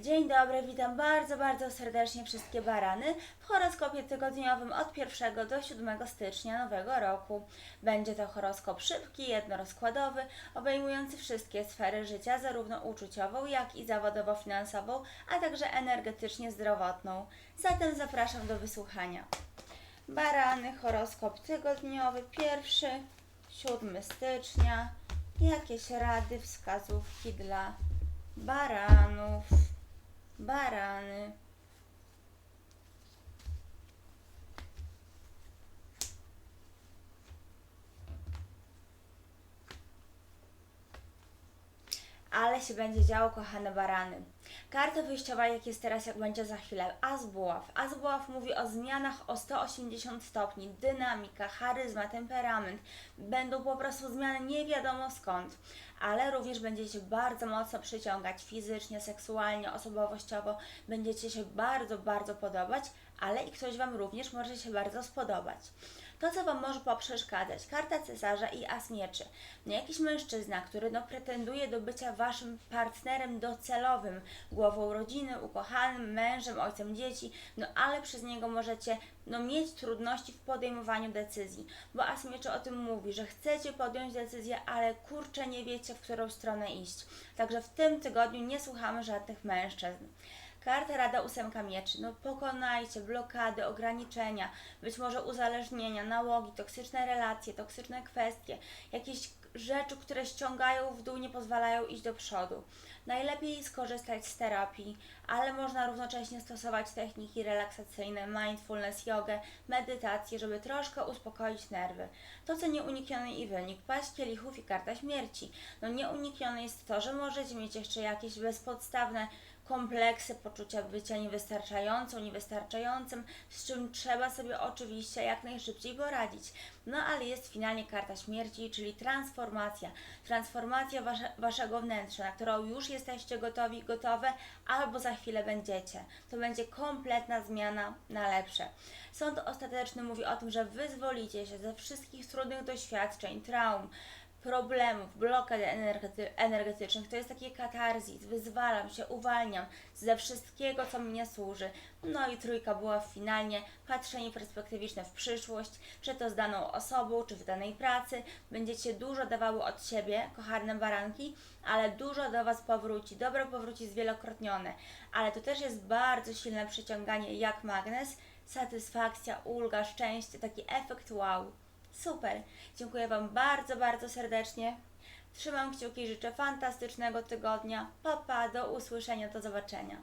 Dzień dobry, witam bardzo, bardzo serdecznie wszystkie barany w horoskopie tygodniowym od 1 do 7 stycznia nowego roku. Będzie to horoskop szybki, jednorozkładowy, obejmujący wszystkie sfery życia, zarówno uczuciową, jak i zawodowo-finansową, a także energetycznie zdrowotną. Zatem zapraszam do wysłuchania. Barany, horoskop tygodniowy, pierwszy, 7 stycznia. Jakieś rady, wskazówki dla baranów? Barany. Ale się będzie działo, kochane barany. Karta wyjściowa, jak jest teraz, jak będzie za chwilę. As buław. As buław mówi o zmianach o 180 stopni. Dynamika, charyzma, temperament. Będą po prostu zmiany nie wiadomo skąd. Ale również będziecie bardzo mocno przyciągać fizycznie, seksualnie, osobowościowo. Będziecie się bardzo, bardzo podobać, ale i ktoś Wam również może się bardzo spodobać. To, co Wam może poprzeszkadzać, karta cesarza i as mieczy. No jakiś mężczyzna, który no, pretenduje do bycia Waszym partnerem docelowym, głową rodziny, ukochanym, mężem, ojcem dzieci, no ale przez niego możecie no, mieć trudności w podejmowaniu decyzji, bo as mieczy o tym mówi, że chcecie podjąć decyzję, ale kurczę nie wiecie, w którą stronę iść. Także w tym tygodniu nie słuchamy żadnych mężczyzn. Karta Rada Ósemka Mieczy. No pokonajcie blokady, ograniczenia, być może uzależnienia, nałogi, toksyczne relacje, toksyczne kwestie, jakieś rzeczy, które ściągają w dół, nie pozwalają iść do przodu. Najlepiej skorzystać z terapii, ale można równocześnie stosować techniki relaksacyjne, mindfulness, jogę, medytację, żeby troszkę uspokoić nerwy. To, co nieuniknione i wynik, paść kielichów i karta śmierci. No nieuniknione jest to, że możecie mieć jeszcze jakieś bezpodstawne kompleksy poczucia bycia niewystarczającą, niewystarczającym, z czym trzeba sobie oczywiście jak najszybciej poradzić. No ale jest finalnie karta śmierci, czyli transformacja. Transformacja wasze, waszego wnętrza, na którą już jesteście gotowi, gotowe, albo za chwilę będziecie. To będzie kompletna zmiana na lepsze. Sąd ostateczny mówi o tym, że wyzwolicie się ze wszystkich trudnych doświadczeń, traum, problemów, blokad energety- energetycznych. To jest takie katarzis, wyzwalam się, uwalniam ze wszystkiego, co mi nie służy. No i trójka była finalnie patrzenie perspektywiczne w przyszłość, czy to z daną osobą, czy w danej pracy. Będziecie dużo dawały od siebie, kochane baranki, ale dużo do Was powróci. Dobro powróci zwielokrotnione, ale to też jest bardzo silne przyciąganie jak magnes, satysfakcja, ulga, szczęście, taki efekt wow. Super. Dziękuję Wam bardzo, bardzo serdecznie. Trzymam kciuki, życzę fantastycznego tygodnia. Papa, pa, do usłyszenia, do zobaczenia.